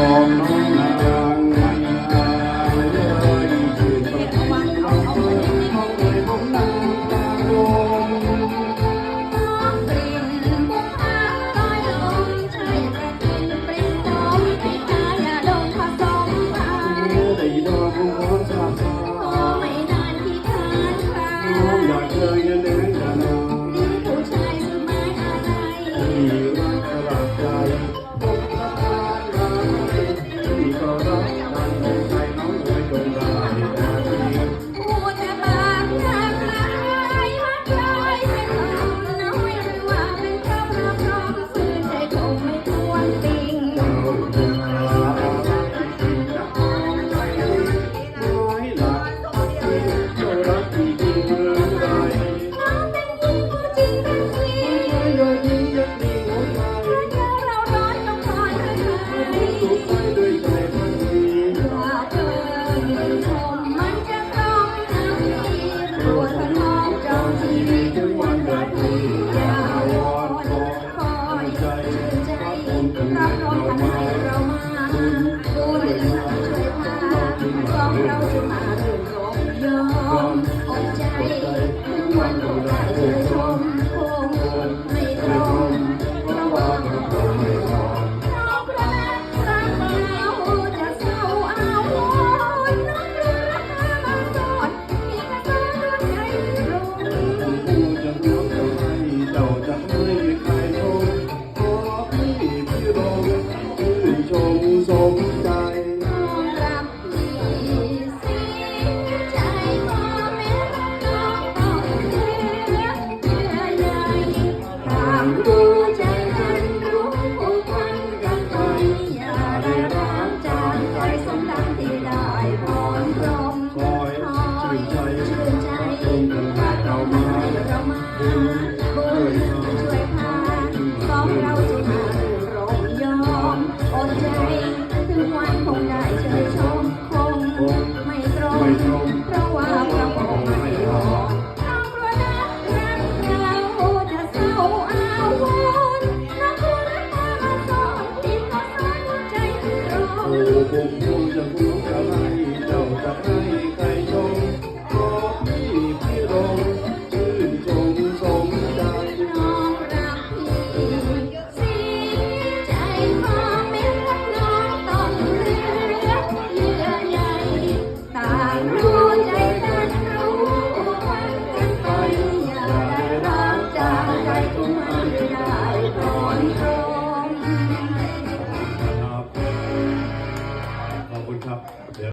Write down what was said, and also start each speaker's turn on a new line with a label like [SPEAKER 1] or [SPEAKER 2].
[SPEAKER 1] on มา
[SPEAKER 2] เรื่องของ
[SPEAKER 1] ยอ ชื่นใจต
[SPEAKER 2] รงกั
[SPEAKER 1] น
[SPEAKER 2] มา
[SPEAKER 1] เก่ามาบุญช่วยพาสองเราจะมางยอมอดใจถึงวันคงได้เคยชมคงไม่ตรงเพราะว่าพระอง
[SPEAKER 2] ค์ไม่รอ
[SPEAKER 1] โอ้โหจะพู